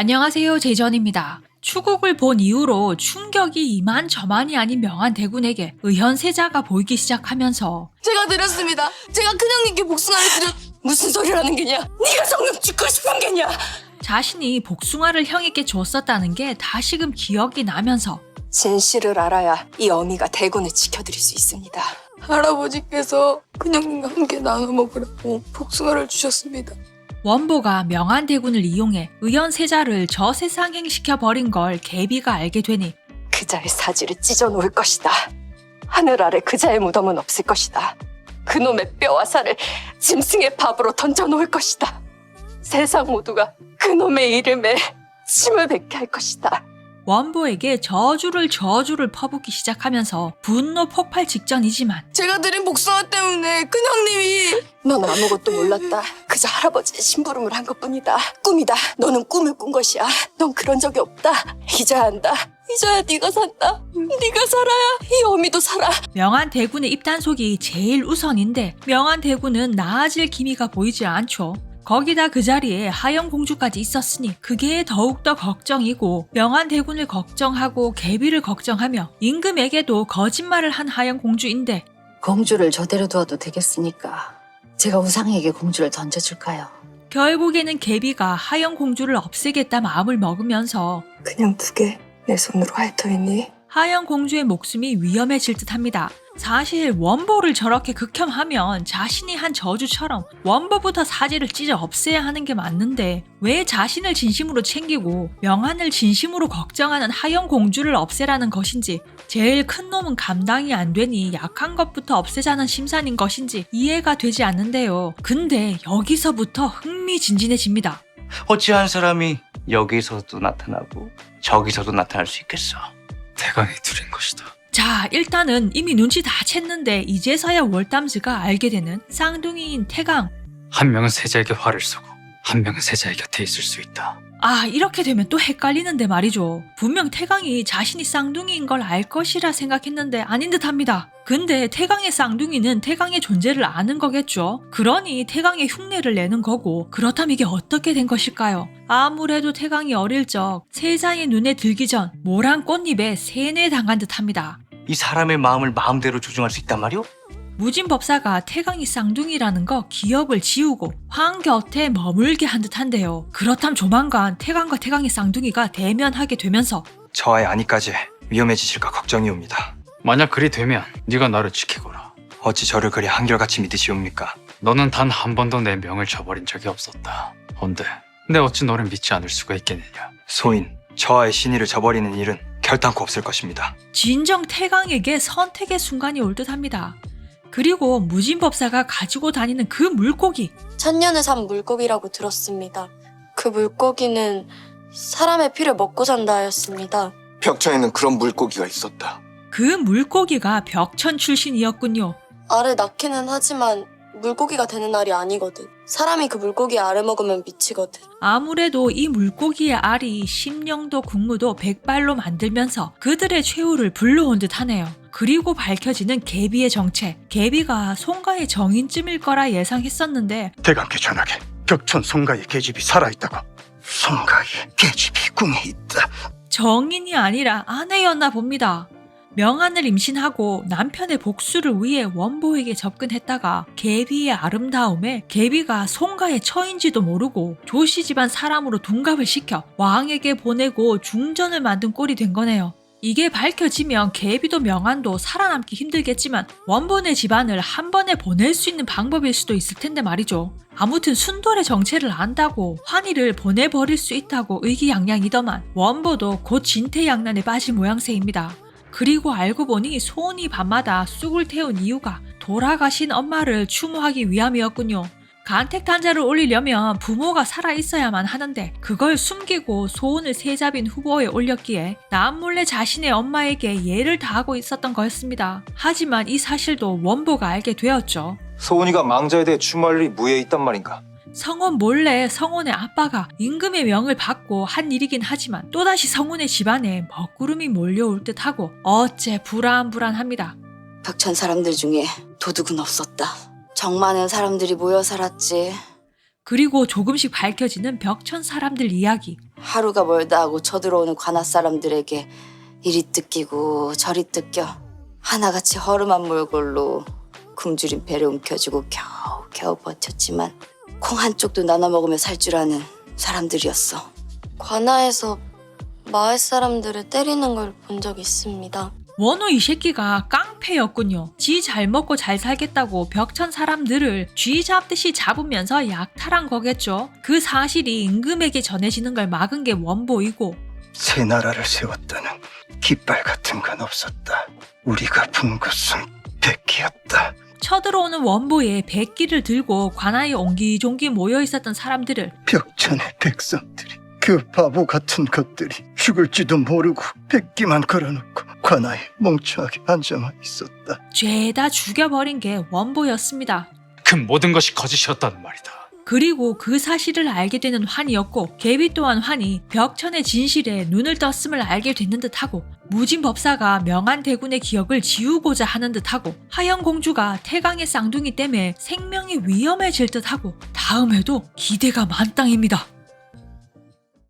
안녕하세요. 제전입니다. 추국을 본 이후로 충격이 이만저만이 아닌 명한 대군에게 의현세자가 보이기 시작하면서 제가 드렸습니다. 제가 큰형님께 복숭아를 드렸... 무슨 소리라는 게냐? 네가 성령 죽고 싶은 게냐? 자신이 복숭아를 형에게 줬었다는 게 다시금 기억이 나면서 진실을 알아야 이 어미가 대군을 지켜드릴 수 있습니다. 할아버지께서 큰형님과 함께 나눠 먹으라고 복숭아를 주셨습니다. 원보가 명한 대군을 이용해 의현세자를 저 세상 행시켜 버린 걸 개비가 알게 되니 그자의 사지를 찢어 놓을 것이다. 하늘 아래 그자의 무덤은 없을 것이다. 그놈의 뼈와 살을 짐승의 밥으로 던져 놓을 것이다. 세상 모두가 그놈의 이름에 침을 뱉게 할 것이다. 원보에게 저주를 저주를 퍼붓기 시작하면서 분노 폭발 직전이지만 제가 드린 복숭아 때문에 큰형님이 넌 아무것도 몰랐다. 그저 할아버지의 심부름을 한 것뿐이다. 꿈이다. 너는 꿈을 꾼 것이야. 넌 그런 적이 없다. 이제야 안다. 이제야 네가 산다. 네가 살아야 이 어미도 살아. 명한 대군의 입단속이 제일 우선인데 명한 대군은 나아질 기미가 보이지 않죠. 거기다 그 자리에 하영 공주까지 있었으니 그게 더욱더 걱정이고 명한 대군을 걱정하고 개비를 걱정하며 임금에게도 거짓말을 한 하영 공주인데 공주를 저대로 두어도 되겠으니까 제가 우상에게 공주를 던져줄까요? 결국에는 개비가 하영 공주를 없애겠다 마음을 먹으면서 그냥 두게 내 손으로 핥어있니? 하영 공주의 목숨이 위험해질 듯 합니다. 사실 원보를 저렇게 극혐하면 자신이 한 저주처럼 원보부터 사지를 찢어 없애야 하는 게 맞는데 왜 자신을 진심으로 챙기고 명한을 진심으로 걱정하는 하영 공주를 없애라는 것인지 제일 큰 놈은 감당이 안 되니 약한 것부터 없애자는 심산인 것인지 이해가 되지 않는데요. 근데 여기서부터 흥미진진해집니다. 어찌한 사람이 여기서도 나타나고 저기서도 나타날 수 있겠어. 대강이 들인 것이다. 자, 일단은 이미 눈치 다 챘는데 이제서야 월담즈가 알게 되는 쌍둥이인 태강. 한 명은 세자에게 화를 쏘고 한 명은 세자의 곁에 있을 수 있다. 아, 이렇게 되면 또 헷갈리는데 말이죠. 분명 태강이 자신이 쌍둥이인 걸 알 것이라 생각했는데 아닌 듯 합니다. 근데 태강의 쌍둥이는 태강의 존재를 아는 거겠죠. 그러니 태강의 흉내를 내는 거고, 그렇다면 이게 어떻게 된 것일까요? 아무래도 태강이 어릴 적 세자의 눈에 들기 전 모란 꽃잎에 세뇌당한 듯 합니다. 이 사람의 마음을 마음대로 조종할 수 있단 말이오? 무진 법사가 태강이 쌍둥이라는 거 기억을 지우고 황 곁에 머물게 한 듯한데요. 그렇담 조만간 태강과 태강의 쌍둥이가 대면하게 되면서 저와의 안위까지 위험해지실까 걱정이 옵니다. 만약 그리 되면 네가 나를 지키거라. 어찌 저를 그리 한결같이 믿으시옵니까? 너는 단 한 번도 내 명을 저버린 적이 없었다. 헌데 내 어찌 너를 믿지 않을 수가 있겠느냐? 소인, 저와의 신의를 저버리는 일은 결단코 없을 것입니다. 진정 태강에게 선택의 순간이 올 듯합니다. 그리고 무진법사가 가지고 다니는 그 물고기 천년을 산 물고기라고 들었습니다. 그 물고기는 사람의 피를 먹고 산다 하였습니다. 벽천에는 그런 물고기가 있었다. 그 물고기가 벽천 출신이었군요. 알을 낳기는 하지만 물고기가 되는 알이 아니거든. 사람이 그 물고기의 알을 먹으면 미치거든. 아무래도 이 물고기의 알이 심령도 국무도 백발로 만들면서 그들의 최후를 불러온 듯 하네요. 그리고 밝혀지는 개비의 정체. 개비가 송가의 정인쯤일 거라 예상했었는데 대감께 전하게 벽천 송가의 계집이 살아있다고. 송가의 계집이 꿈에 있다. 정인이 아니라 아내였나 봅니다. 명안을 임신하고 남편의 복수를 위해 원보에게 접근했다가 개비의 아름다움에 개비가 송가의 처인지도 모르고 조씨 집안 사람으로 둔갑을 시켜 왕에게 보내고 중전을 만든 꼴이 된 거네요. 이게 밝혀지면 개비도 명안도 살아남기 힘들겠지만 원본의 집안을 한 번에 보낼 수 있는 방법일 수도 있을 텐데 말이죠. 아무튼 순돌의 정체를 안다고 환희를 보내버릴 수 있다고 의기양양이더만 원보도 곧 진퇴양난에 빠질 모양새입니다. 그리고 알고 보니 소은이 밤마다 쑥을 태운 이유가 돌아가신 엄마를 추모하기 위함이었군요. 간택단자를 올리려면 부모가 살아 있어야만 하는데 그걸 숨기고 소원을 세자빈 후보에 올렸기에 남몰래 자신의 엄마에게 예를 다하고 있었던 거였습니다. 하지만 이 사실도 원보가 알게 되었죠. 소은이가 망자에 대해 추모할 일이 무에 있단 말인가? 성원 몰래 성원의 아빠가 임금의 명을 받고 한 일이긴 하지만 또다시 성원의 집안에 먹구름이 몰려올 듯하고 어째 불안불안합니다. 벽천 사람들 중에 도둑은 없었다. 정 많은 사람들이 모여 살았지. 그리고 조금씩 밝혀지는 벽천 사람들 이야기. 하루가 멀다 하고 쳐들어오는 관아 사람들에게 이리 뜯기고 저리 뜯겨 하나같이 허름한 몰골로 굶주린 배를 움켜쥐고 겨우 겨우 버텼지만 콩 한쪽도 나눠 먹으며 살 줄 아는 사람들이었어. 관아에서 마을 사람들을 때리는 걸 본 적 있습니다. 원호 이 새끼가 깡패였군요. 지 잘 먹고 잘 살겠다고 벽천 사람들을 쥐 잡듯이 잡으면서 약탈한 거겠죠. 그 사실이 임금에게 전해지는 걸 막은 게 원보이고 새 나라를 세웠다는 깃발 같은 건 없었다. 우리가 본 것은 백기였다. 쳐들어오는 원보에 백기를 들고 관아에 옹기종기 모여 있었던 사람들을 벽천의 백성들이 그 바보 같은 것들이 죽을지도 모르고 백기만 걸어놓고 관아에 멍청하게 앉아만 있었다. 죄다 죽여버린 게 원보였습니다. 그 모든 것이 거짓이었다는 말이다. 그리고 그 사실을 알게 되는 환이었고 개비 또한 환이 벽천의 진실에 눈을 떴음을 알게 됐는 듯하고 무진 법사가 명한 대군의 기억을 지우고자 하는 듯하고 하영 공주가 태강의 쌍둥이 때문에 생명이 위험해질 듯하고 다음에도 기대가 만땅입니다.